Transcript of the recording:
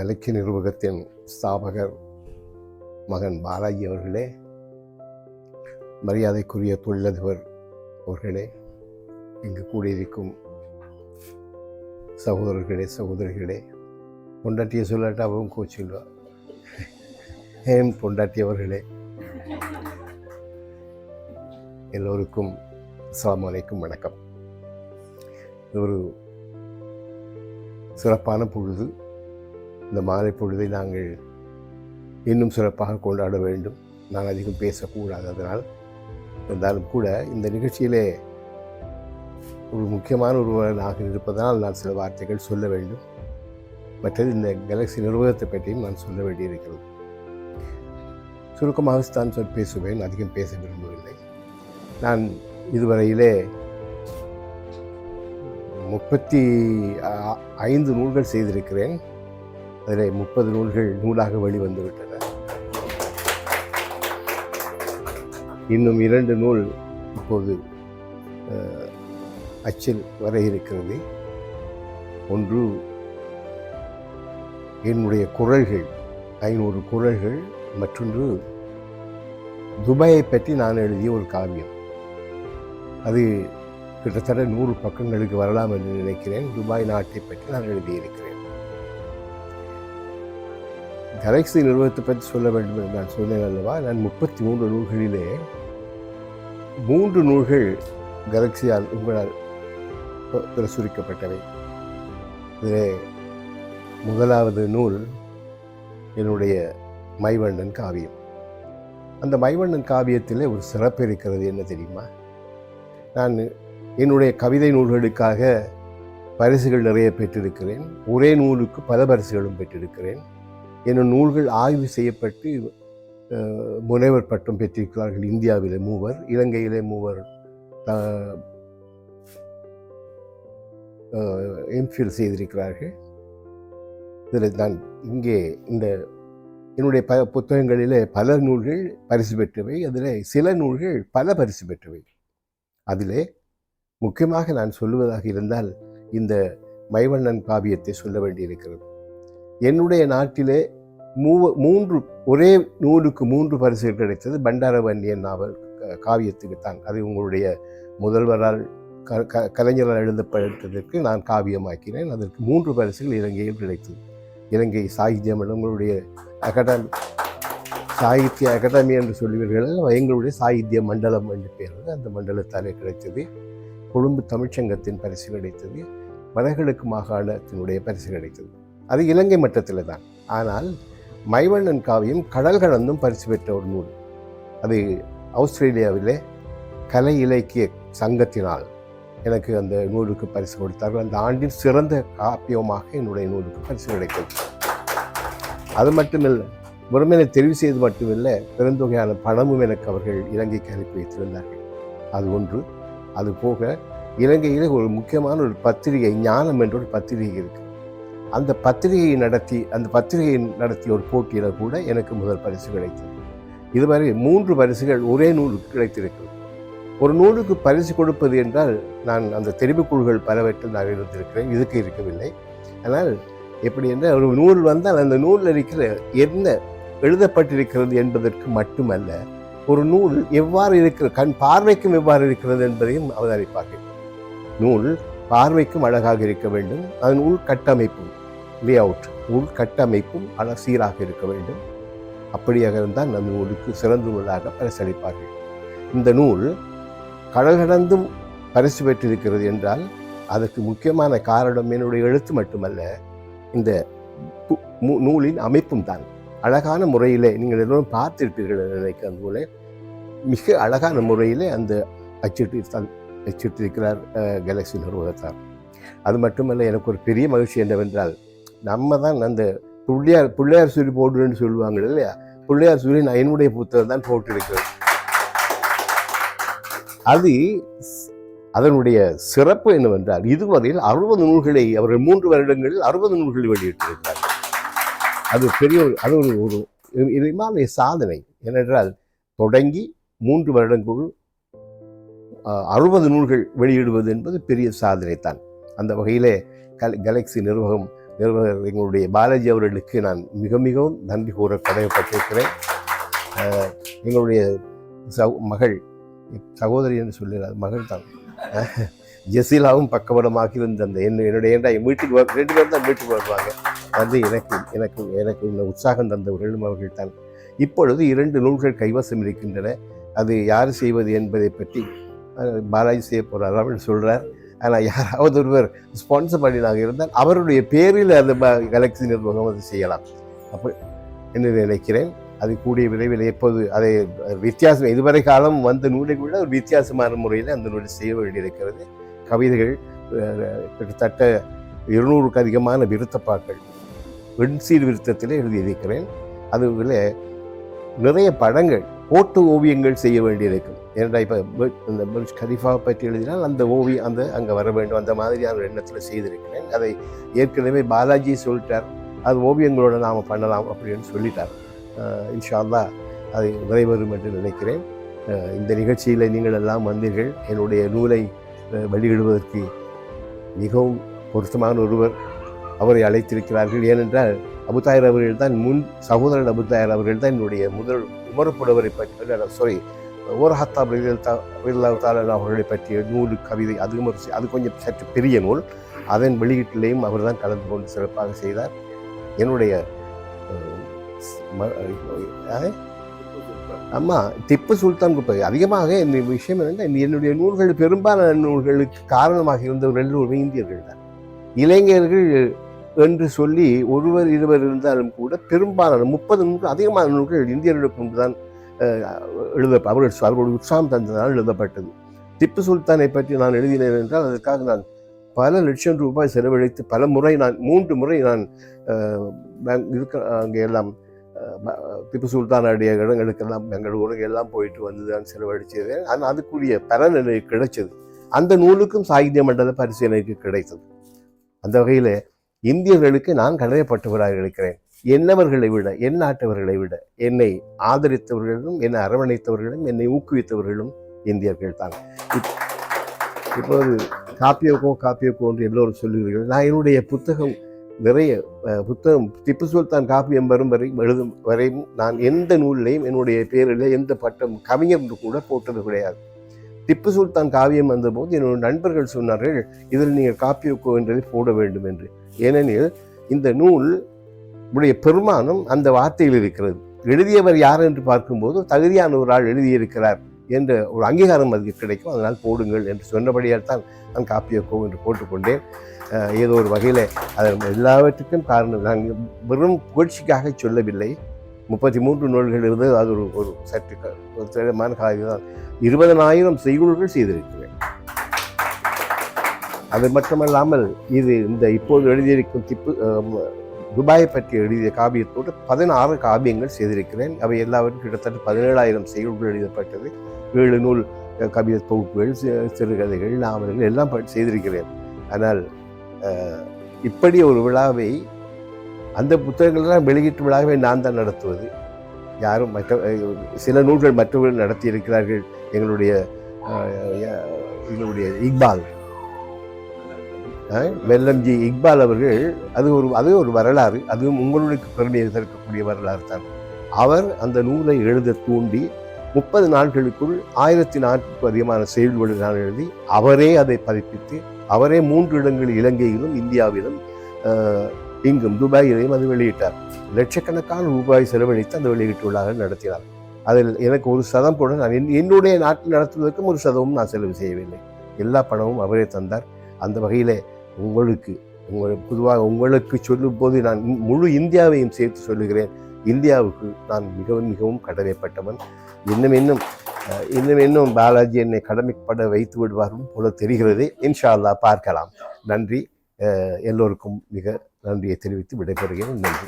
இலக்கிய நிர்வாகத்தின் ஸ்தாபகர் மகன் பாலாஜி அவர்களே மரியாதைக்குரிய தொழிலதிபர் அவர்களே இங்கு கூடியிருக்கும் சகோதரர்களே சகோதரிகளே பொண்டாட்டியை சொல்லாட்டாவும் கோச்சில்வா ஏன் பொண்டாட்டி அவர்களே? எல்லோருக்கும் அஸ்ஸலாமு அலைக்கும் வணக்கம். இது ஒரு சிறப்பான பொழுது. இந்த மாலை பொழுதை நாங்கள் இன்னும் சிறப்பாக கொண்டாட வேண்டும். நான் அதிகம் பேசக்கூடாது அதனால். இருந்தாலும் கூட இந்த நிகழ்ச்சியிலே ஒரு முக்கியமான ஒருவராக இருப்பதனால் நான் சில வார்த்தைகள் சொல்ல வேண்டும். மற்றது இந்த கேலக்ஸி நிர்வாகத்தை பற்றியும் நான் சொல்ல வேண்டியிருக்கிறது. சுருக்கமாகத்தான் சொல் பேசுவேன். அதிகம் பேச விரும்பவில்லை. நான் இதுவரையிலே முப்பத்தி ஐந்து நூல்கள் செய்திருக்கிறேன். அதில் முப்பது நூல்கள் நூலாக வெளிவந்துவிட்டன. இன்னும் இரண்டு நூல் இப்போது அச்சில் வர இருக்கிறது. ஒன்று என்னுடைய குரல்கள் ஐநூறு குரல்கள். மற்றொன்று துபாயை பற்றி நான் எழுதிய ஒரு காவியம். அது கிட்டத்தட்ட நூறு பக்கங்களுக்கு வரலாம் என்று நினைக்கிறேன். துபாய் நாட்டை பற்றி நான் எழுதியிருக்கிறேன். கலெக்ஸி நிறுவனத்தை பற்றி சொல்ல வேண்டும் என்று நான் சொன்னேன் அல்லவா? நான் முப்பத்தி மூன்று நூல்களிலே மூன்று நூல்கள் கலெக்சியால் உங்களால் பிரசுரிக்கப்பட்டவை. இதிலே முதலாவது நூல் என்னுடைய மைவண்ணன் காவியம். அந்த மைவண்ணன் காவியத்திலே ஒரு சிறப்பு இருக்கிறது என்ன தெரியுமா? நான் என்னுடைய கவிதை நூல்களுக்காக பரிசுகள் நிறைய பெற்றிருக்கிறேன். ஒரே நூலுக்கு பல பரிசுகளும் பெற்றிருக்கிறேன். என்னும் நூல்கள் ஆய்வு செய்யப்பட்டு முனைவர் பட்டம் பெற்றிருக்கிறார்கள் இந்தியாவிலே மூவர் இலங்கையிலே மூவர் எம்ஃபில் செய்திருக்கிறார்கள். இதில் நான் இங்கே இந்த என்னுடைய ப புத்தகங்களிலே பல நூல்கள் பரிசு பெற்றவை. அதில் சில நூல்கள் பல பரிசு பெற்றவை. அதிலே முக்கியமாக நான் சொல்லுவதாக இருந்தால் இந்த மைவண்ணன் காவியத்தை சொல்ல வேண்டியிருக்கிறது. என்னுடைய நாட்டிலே மூவ மூன்று ஒரே நூலுக்கு மூன்று பரிசுகள் கிடைத்தது பண்டாரவன்னியன் நாவல் க- காவியத்துக்கு தான். அது உங்களுடைய முதல்வரால் க க கலைஞரால் எழுதப்பட்டதற்கு நான் காவியமாக்கினேன். அதற்கு மூன்று பரிசுகள் இலங்கையில் கிடைத்தது. இலங்கை சாகித்ய மண்டலங்களுடைய உங்களுடைய அகாடமி சாகித்ய அகாடமி என்று சொல்லுவீர்கள் எங்களுடைய சாகித்ய மண்டலம் என்று பெயர் அந்த மண்டலத்தாலே கிடைத்தது. கொழும்பு தமிழ்ச்சங்கத்தின் பரிசு கிடைத்தது. வடகிழக்கு மாகாணத்தினுடைய பரிசு கிடைத்தது. அது இலங்கை மட்டத்தில் தான். ஆனால் மைவண்ணன் காவியம் கடல் கடந்தும் பரிசு பெற்ற ஒரு நூல். அது ஆஸ்திரேலியாவிலே கலை இலக்கிய சங்கத்தினால் எனக்கு அந்த நூலுக்கு பரிசு கொடுத்தார்கள். அந்த ஆண்டின் சிறந்த காப்பியமாக என்னுடைய நூலுக்கு பரிசு கிடைத்தது. அது மட்டுமில்லை வெறுமனே தெரிவு செய்து மட்டுமில்லை பெருந்தொகையான பணமும் எனக்கு அவர்கள் இலங்கைக்கு அனுப்பி வைத்திருந்தார்கள். அது ஒன்று. அது போக இலங்கையில் ஒரு முக்கியமான ஒரு பத்திரிகை ஞானம் என்ற ஒரு பத்திரிகை இருக்குது அந்த பத்திரிகையை நடத்தி அந்த பத்திரிகையை நடத்திய ஒரு போட்டியில் கூட எனக்கு முதல் பரிசு கிடைத்தது. இதுவரை மூன்று பரிசுகள் ஒரே நூலுக்கு கிடைத்திருக்கிறது. ஒரு நூலுக்கு பரிசு கொடுப்பது என்றால் நான் அந்த தெரிவுக்குழுகள் பலவற்றில் நான் இருந்திருக்கிறேன். இதுக்கு இருக்கவில்லை. ஆனால் எப்படி என்றால் ஒரு நூல் வந்தால் அந்த நூலில் இருக்கிற என்ன எழுதப்பட்டிருக்கிறது என்பதற்கு மட்டுமல்ல ஒரு நூல் எவ்வாறு இருக்கிற கண் பார்வைக்கும் எவ்வாறு இருக்கிறது என்பதையும் அவதானிப்பார்கள் நூல் பார்வைக்கும் அழகாக இருக்க வேண்டும். அதன் உள் கட்டமைப்பும் லே அவுட் உள் கட்டமைப்பும் அழ சீராக இருக்க வேண்டும். அப்படியாக இருந்தால் நம் நூலுக்கு சிறந்த நூலாக பரிசளிப்பார்கள். இந்த நூல் கடல் கடந்தும் பரிசு பெற்றிருக்கிறது என்றால் அதற்கு முக்கியமான காரணம் என்னுடைய எழுத்து மட்டுமல்ல இந்த நூலின் அமைப்பும் தான். அழகான முறையிலே நீங்கள் எல்லோரும் பார்த்திருப்பீர்கள் என்று நினைக்கிற அந்த நூலை மிக அழகான முறையிலே அந்த அச்சிட்டு அச்சிட்டிருக்கிறார் கேலக்ஸி நிறுவனத்தார் அது மட்டுமல்ல எனக்கு ஒரு பெரிய மகிழ்ச்சி என்னவென்றால் நம்ம தான் அந்த பிள்ளையார் பிள்ளையார் சுரி போடுன்னு சொல்லுவாங்க இல்லையா? பிள்ளையார் சுரி நான் என்னுடைய புத்தகம் தான் போட்டிருக்கிறேன். அது அதனுடைய சிறப்பு என்னவென்றால் இதுவரையில் அறுபது நூல்களை அவர்கள் மூன்று வருடங்களில் அறுபது நூல்களை வெளியிட்டிருக்கிறார் அது பெரிய ஒரு அது ஒரு ஒரு இதுமான சாதனை. ஏனென்றால் தொடங்கி மூன்று வருடங்களுள் அறுபது நூல்கள் வெளியிடுவது என்பது பெரிய சாதனை தான் அந்த வகையிலே கல் கேலக்ஸி நிர்வாகம் எங்களுடைய பாலாஜி அவர்களுக்கு நான் மிக மிகவும் நன்றி கூற கடமைப்பட்டிருக்கிறேன் எங்களுடைய சகோ மகள் சகோதரி என்று சொல்லுகிறார் மகள் தான். ஜெசிலாவும் பக்கபடமாக இருந்த அந்த என்ன என்னுடைய ஏண்டா என் வீட்டுக்கு ரெண்டு பேரும் தான் வீட்டுக்கு வருவாங்க. வந்து எனக்கு எனக்கு எனக்கு இந்த உற்சாகம் தந்தவர்களும் அவர்கள் தான். இப்பொழுது இரண்டு நூல்கள் கைவசம் இருக்கின்றன. அது யார் செய்வது என்பதை பற்றி பாலாஜி செய்ய போகிறார் அவர் சொல்கிறார் ஆனால் யாராவது ஒருவர் ஸ்பான்சர் பண்ணினாக இருந்தால் அவருடைய பேரில் அந்த கேலக்ஸி நிர்வாகம் அது செய்யலாம். அப்போ என்று நினைக்கிறேன்? அது கூடிய விரைவில் எப்போது அதை வித்தியாசம் இதுவரை காலம் வந்த நூலை விட ஒரு வித்தியாசமான முறையில் அந்த நூலை செய்ய வேண்டியிருக்கிறது. கவிதைகள் கிட்டத்தட்ட இருநூறுக்கு அதிகமான விருத்தப்பாக்கள் வெண்சீர் விருத்தத்தில் எழுதியிருக்கிறேன். அதுவில் நிறைய படங்கள் ஓட்டு ஓவியங்கள் செய்ய வேண்டியிருக்கும். ஏன்னா இப்போ இந்த புர்ஜ் கலிஃபா பற்றி எழுதினால் அந்த ஓவியம் அந்த அங்கே வர வேண்டும் அந்த மாதிரியான ஒரு எண்ணத்தில் செய்திருக்கிறேன். அதை ஏற்கனவே பாலாஜி சொல்லிட்டார். அது ஓவியங்களோட நாம் பண்ணலாம் அப்படின்னு சொல்லிட்டார். இன்ஷால்லா இன்ஷா அல்லாஹ் அது நிறைவேறும் என்று நினைக்கிறேன். இந்த நிகழ்ச்சியில் நீங்கள் எல்லாம் வந்தீர்கள். என்னுடைய நூலை வெளியிடுவதற்கு மிகவும் பொருத்தமான ஒருவர் அவரை அழைத்திருக்கிறார்கள். ஏனென்றால் அபுதாயர் அவர்கள் தான் முன் சகோதரன் அபுதாயர் அவர்கள் தான் என்னுடைய முதல் உமரப்புடவரை பற்றி சாரி ஓர் ஹத்தா தாலன் அவர்களை பற்றிய நூல் கவிதை அதுவும் ஒரு அது கொஞ்சம் சற்று பெரிய நூல். அதன் வெளியீட்டிலேயும் அவர் தான் கலந்து கொண்டு சிறப்பாக செய்தார். என்னுடைய ஆமாம் திப்பு சுல்தான் குப்பை. அதிகமாக இந்த விஷயம் என்னன்னா என்னுடைய நூல்கள் பெரும்பாலான நூல்களுக்கு காரணமாக இருந்தவர்கள் எல்லோருமே இந்தியர்கள் தான். இளைஞர்கள் என்று சொல்லி ஒருவர் இருவர் இருந்தாலும் கூட பெரும்பாலான முப்பது நூல்கள் அதிகமான நூல்கள் இந்தியர்களுக்கு தான் எழுத அவர்கள் அவர்களுடைய உற்சாகம் தந்ததால் எழுதப்பட்டது திப்பு சுல்தானை பற்றி நான் எழுதினேன் என்றால் அதற்காக நான் பல லட்சம் ரூபாய் செலவழித்து பல முறை நான் மூன்று முறை நான் இருக்க அங்கே எல்லாம் திப்பு சுல்தானுடைய இடங்களுக்கெல்லாம் பெங்களூருக்கு எல்லாம் போயிட்டு வந்து தான் செலவழிச்சது ஆனால் அதுக்குரிய பலன் எனக்கு கிடைச்சது அந்த நூலுக்கும் சாகித்ய மண்டல பரிசு எனக்கு கிடைத்தது அந்த வகையில் இந்தியர்களுக்கு நான் கடமைப்பட்டவராக இருக்கிறேன் என்னவர்களை விட என் நாட்டவர்களை விட என்னை ஆதரித்தவர்களும் என்னை அரவணைத்தவர்களும் என்னை ஊக்குவித்தவர்களும் இந்தியர்கள் தான். இப்போது காப்பியோக்கோ காப்பியோக்கோ என்று எல்லோரும் சொல்லுகிறீர்கள். நான் என்னுடைய புத்தகம் நிறைய புத்தகம் திப்பு சுல்தான் காப்பியம் வரும் வரை எழுதும் வரையும் நான் எந்த நூல்லையும் என்னுடைய பேரில் எந்த பட்டம் கவிஞர் என்று கூட போட்டது கிடையாது. திப்பு சுல்தான் காவியம் வந்தபோது என்னுடைய நண்பர்கள் சொன்னார்கள் இதில் நீங்கள் காப்பியோக்கோ என்றதை போட வேண்டும் என்று. ஏனெனில் இந்த நூல் உடைய பெருமானம் அந்த வார்த்தையில் இருக்கிறது. எழுதியவர் யார் என்று பார்க்கும்போது தகுதியான ஒரு ஆள் எழுதியிருக்கிறார் என்ற ஒரு அங்கீகாரம் அதுக்கு கிடைக்கும். அதனால் போடுங்கள் என்று சொன்னபடியால் தான் நான் காப்பியக்கோ என்று போட்டுக்கொண்டேன். ஏதோ ஒரு வகையில் அதன் எல்லாவற்றுக்கும் காரணம். நாங்கள் வெறும் புகழ்ச்சிக்காக சொல்லவில்லை. முப்பத்தி மூன்று நூல்கள் இருந்தது அது ஒரு ஒரு சற்று ஒரு திடமான தான் இருபதனாயிரம் செய்யுள்கள் செய்திருக்கிறேன். அது மட்டுமல்லாமல் இது இந்த இப்போது எழுதியிருக்கும் திப்பு துபாயை பற்றி எழுதிய காவியத்தோடு பதினாறு காவியங்கள் செய்திருக்கிறேன். அவை எல்லாவற்றும் கிட்டத்தட்ட பதினேழாயிரம் செய்யுள்கள் எழுதப்பட்டது. ஏழு நூல் அஹ், கவிதை தொகுப்புகள் சிறுகதைகள் நாவல்கள் எல்லாம் ப- செய்திருக்கிறேன். ஆனால் இப்படி ஒரு விழாவை அந்த புத்தகங்களெல்லாம் வெளியீட்டு விழாவை நான் தான் நடத்துவது. யாரும் மற்ற சில நூல்கள் மற்றவர்கள் நடத்தியிருக்கிறார்கள். எங்களுடைய எங்களுடைய இக்பால். வெல்லம்ஜி இக்பால் அவர்கள் அது ஒரு அது ஒரு வரலாறு அதுவும் உங்களுக்கு பெருமையை தரக்கூடிய வரலாறு தான். அவர் அந்த நூலை எழுத தூண்டி முப்பது நாட்களுக்குள் ஆயிரத்தி நாற்பதுக்கும் அதிகமான செயல்களை நான் எழுதி அவரே அதை பதிப்பித்து அவரே மூன்று இடங்கள் இலங்கையிலும் இந்தியாவிலும் இங்கும் துபாயிலையும் அது வெளியிட்டார். லட்சக்கணக்கான ரூபாய் செலவழித்து அந்த வெளியீட்டு விழாவை நடத்தினார். அதில் எனக்கு ஒரு சதம் கூட நான் என்- என்னுடைய நாட்டில் நடத்துவதற்கும் ஒரு சதமும் நான் செலவு செய்யவில்லை. எல்லா பணமும் அவரே தந்தார். அந்த வகையிலே உங்களுக்கு உங்கள் பொதுவாக உங்களுக்கு சொல்லும்போது நான் முழு இந்தியாவையும் சேர்த்து சொல்லுகிறேன். இந்தியாவுக்கு நான் மிகவும் மிகவும் கடமைப்பட்டவன். இன்னும் இன்னும் இன்னும் இன்னும் பாலாஜி என்னை கடமைப்பட வைத்து விடுவாரும் போல தெரிகிறது. இன்ஷா அல்லாஹ் பார்க்கலாம். நன்றி. எல்லோருக்கும் மிக நன்றியை தெரிவித்து விடைபெறுகிறேன். நன்றி.